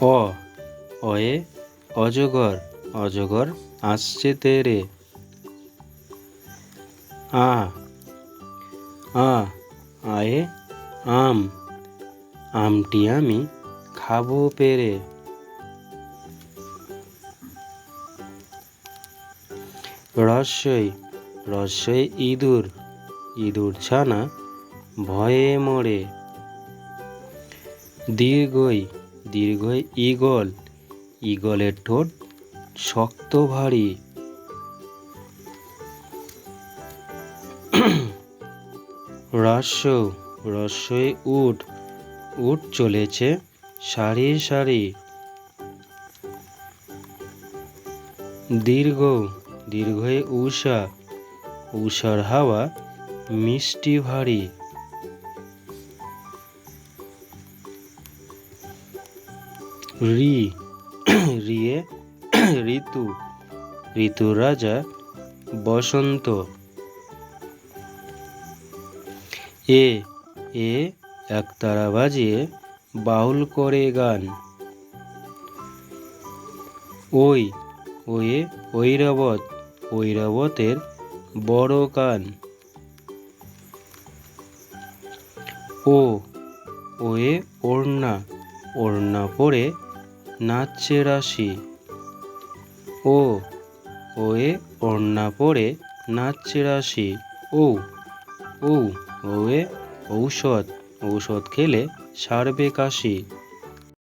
অ, অয়ে, অজগর অজগর আসছে তেরে। আ আ, আয়ে, আম। আমটি আমি খাব পেরে। রস্যই রস্যই ইঁদুর ইঁদুর ছানা ভয়ে মরে। দীর্ঘই দীর্ঘই ঈগল। ঈগলের ঠোঁট শক্ত ভারী। রস্য রস্যই উট। উট চলেছে সারি সারি। দীর্ঘ দীর্ঘই উষা উষার হাওয়া মিষ্টি ভারী। রি, রিয়ে, ঋতু ঋতু রাজা বসন্ত। এ এ একতারা বাজিয়ে বাউল করে গান। ওই, ওয়ে, ঐরাবত, ঐরাবতের বড় কান। ও, ওয়ে, ওড়না ওড়না পরে নাচছে রাশি ও, ওয়ে ওড়না পরে নাচছে রাশি ও ও, ওয়ে ঔষধ। ঔষধ খেলে সারবে কাশি।